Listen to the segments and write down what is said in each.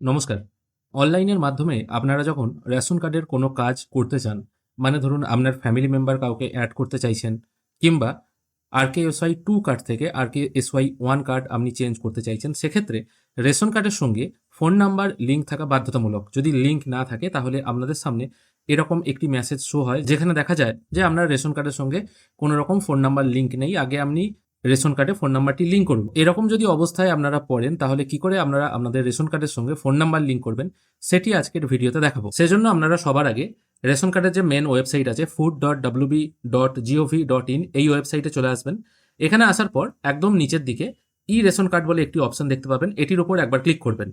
নমস্কার। অনলাইনের মাধ্যমে আপনারা যখন রেশন কার্ডের কোনো কাজ করতে চান মানে ধরুন আপনার ফ্যামিলি মেম্বার কাউকে অ্যাড করতে চাইছেন, কিংবা R K SY two card থেকে R K S Y one card আপনি চেঞ্জ করতে চাইছেন, সেক্ষেত্রে রেশন কার্ডের সঙ্গে ফোন নাম্বার লিঙ্ক থাকা বাধ্যতামূলক। যদি লিঙ্ক না থাকে, তাহলে আপনাদের সামনে এরকম একটি মেসেজ শো হয়, যেখানে দেখা যায় যে আপনার রেশন কার্ডের সঙ্গে কোনো রকম ফোন নাম্বার লিঙ্ক নেই। আগে আপনি রেশন কার্ডে ফোন নাম্বারটি লিঙ্ক করুন। এরকম যদি অবস্থায় আপনারা পড়েন, তাহলে কি করে আপনারা আপনাদের রেশন কার্ডের সঙ্গে ফোন নাম্বার লিঙ্ক করবেন? সেটি আজকের ভিডিওতে দেখাবো। সেজন্য আপনারা সবার আগে রেশন কার্ডের যে মেন ওয়েবসাইট আছে food dot WB dot GOV dot in এই ওয়েবসাইটে চলে আসবেন। এখানে আসার পর একদম নিচের দিকে ই রেশন কার্ড বলে একটি অপশন দেখতে পাবেন। এটির উপর একবার ক্লিক করবেন।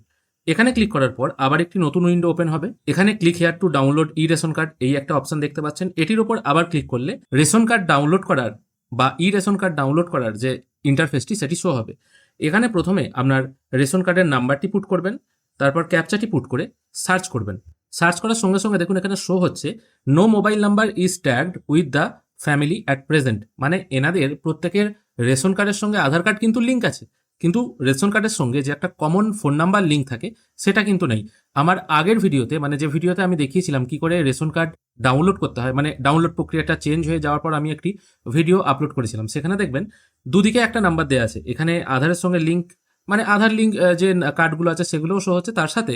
এখানে ক্লিক করার পর আবার একটি নতুন উইন্ডো ওপেন হবে। এখানে click here to download e ration card এই একটা অপশন দেখতে পাচ্ছেন। এটির উপর আবার ক্লিক করলে রেশন কার্ড ডাউনলোড করার বা ই রেশন কার্ড ডাউনলোড করার যে ইন্টারফেসটি সেটি শো হবে। এখানে প্রথমে আপনার রেশন কার্ডের নাম্বারটি পুট করবেন, তারপর ক্যাপচাটি পুট করে সার্চ করবেন। সার্চ করার সঙ্গে সঙ্গে দেখুন এখানে শো হচ্ছে no mobile number is tagged with the family at present মানে এনাদের প্রত্যেকের রেশন কার্ডের সঙ্গে আধার কার্ড কিন্তু লিঙ্ক আছে। কিন্তু রেশন কার্ডের সঙ্গে যে একটা কমন ফোন নাম্বার লিঙ্ক থাকে, সেটা কিন্তু নেই। আমার আগের ভিডিওতে মানে যে ভিডিওতে আমি দেখিয়েছিলাম কি করে রেশন কার্ড ডাউনলোড করতে হয় মানে ডাউনলোড প্রক্রিয়াটা চেঞ্জ হয়ে যাওয়ার পর আমি একটি ভিডিও আপলোড করেছিলাম। সেখানে দেখবেন দুদিকে একটা নাম্বার দেওয়া আছে। এখানে আধারের সঙ্গে লিঙ্ক মানে আধার লিঙ্ক যে কার্ডগুলো আছে সেগুলোও শো হচ্ছে। তার সাথে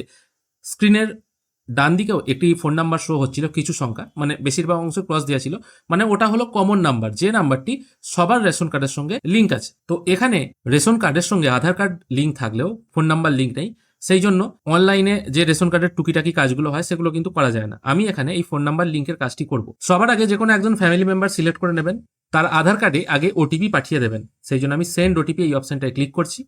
স্ক্রিনের ডান দিকেও একটি ফোন নাম্বার শো হচ্ছিল কিছু সংখ্যা মানে বেশিরভাগ অংশ ক্রস দেওয়া ছিল মানে ওটা হলো কমন নাম্বার যে নাম্বারটি সবার রেশন কার্ডের সঙ্গে লিঙ্ক আছে। তো এখানে রেশন কার্ডের সঙ্গে আধার কার্ড লিঙ্ক থাকলেও ফোন নাম্বার লিঙ্ক নেই সেই জন্য অনলাইনে যে রেশন কার্ডের টুকিটাকি কাজগুলো হয়, সেগুলো কিন্তু করা যায় না। আমি এখানে এই ফোন নাম্বার লিঙ্কের কাজটি করব। সবার আগে যে কোনো একজন ফ্যামিলি মেম্বার সিলেক্ট করে নেবেন, তার আধার কার্ডে আগে ওটিপি পাঠিয়ে দেবেন সেই জন্য আমি সেন্ড ওটিপি এই অপশনটায় ক্লিক করছি।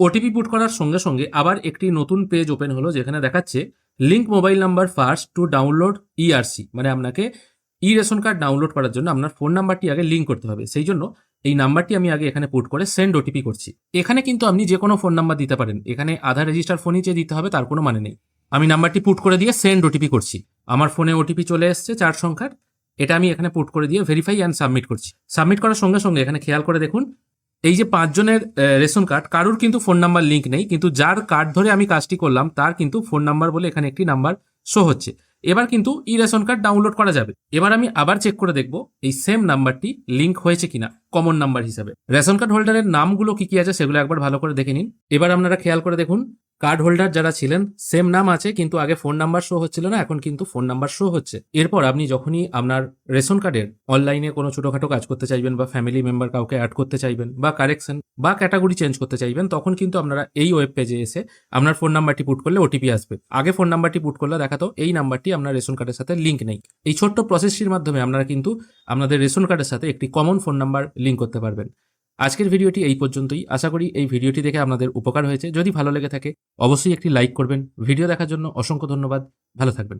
ওটিপি পুট করার সঙ্গে সঙ্গে আবার একটি নতুন পেজ ওপেন হলো যেখানে দেখাচ্ছে link mobile number first to download ERC মানে আপনাকে ই রেশন কার্ড ডাউনলোড করার জন্য আপনার ফোন নাম্বারটি আগে লিঙ্ক করতে হবে। সেই জন্য এই নাম্বারটি আমি আগে এখানে পুট করে সেন্ড ওটিপি করছি। এখানে কিন্তু আপনি যে কোনো ফোন নাম্বার দিতে পারেন। এখানে আধার রেজিস্টার ফোনই যে দিতে হবে, তার কোনো মানে নেই। আমি নাম্বারটি পুট করে দিয়ে সেন্ড ওটিপি করছি। আমার ফোনে ওটিপি চলে এসছে চার সংখ্যার। এটা আমি এখানে পুট করে দিয়ে ভেরিফাই অ্যান্ড সাবমিট করছি। সাবমিট করার সঙ্গে সঙ্গে এখানে খেয়াল করে দেখুন এই যে পাঁচজনের রেশন কার্ড, কারুর কিন্তু ফোন নাম্বার লিঙ্ক নেই, কিন্তু যার কার্ড ধরে আমি কাজটি করলাম, তার কিন্তু ফোন নাম্বার বলে এখানে একটি নাম্বার শো হচ্ছে। এবার কিন্তু ই রেশন কার্ড ডাউনলোড করা যাবে। এবার আমি আবার চেক করে দেখব এই সেম নাম্বারটি লিঙ্ক হয়েছে কিনা কমন নাম্বার হিসাবে। রেশন কার্ড হোল্ডারের নামগুলো কি কি আছে সেগুলো একবার ভালো করে দেখে নিন। এবার আপনারা খেয়াল করে দেখুন কার্ড হোল্ডার যারা ছিলেন সেম নাম আছে, কিন্তু আগে ফোন নাম্বার শো হচ্ছিল না, এখন কিন্তু ফোন নাম্বার শো হচ্ছে। এরপর আপনি যখনই আপনার রেশন কার্ডের অনলাইনে কোনো ছোটোখাটো কাজ করতে চাইবেন বা ফ্যামিলি মেম্বার কাউকে অ্যাড করতে চাইবেন বা কারেকশন বা ক্যাটাগরি চেঞ্জ করতে চাইবেন, তখন কিন্তু আপনারা এই ওয়েব পেজে এসে আপনার ফোন নাম্বারটি পুট করলে ওটিপি আসবে। আগে ফোন নাম্বারটি পুট করলে দেখাতো এই নাম্বারটি আপনার রেশন কার্ডের সাথে লিঙ্ক নেই। এই ছোট্ট প্রসেসটির মাধ্যমে আপনারা কিন্তু আপনাদের রেশন কার্ডের সাথে একটি কমন ফোন নাম্বার লিঙ্ক করতে পারবেন। আজকের ভিডিওটি এই পর্যন্তই। আশা করি এই ভিডিওটি দেখে আপনাদের উপকার হয়েছে। যদি ভালো লেগে থাকে, অবশ্যই একটি লাইক করবেন। ভিডিও দেখার জন্য অসংখ্য ধন্যবাদ। ভালো থাকবেন।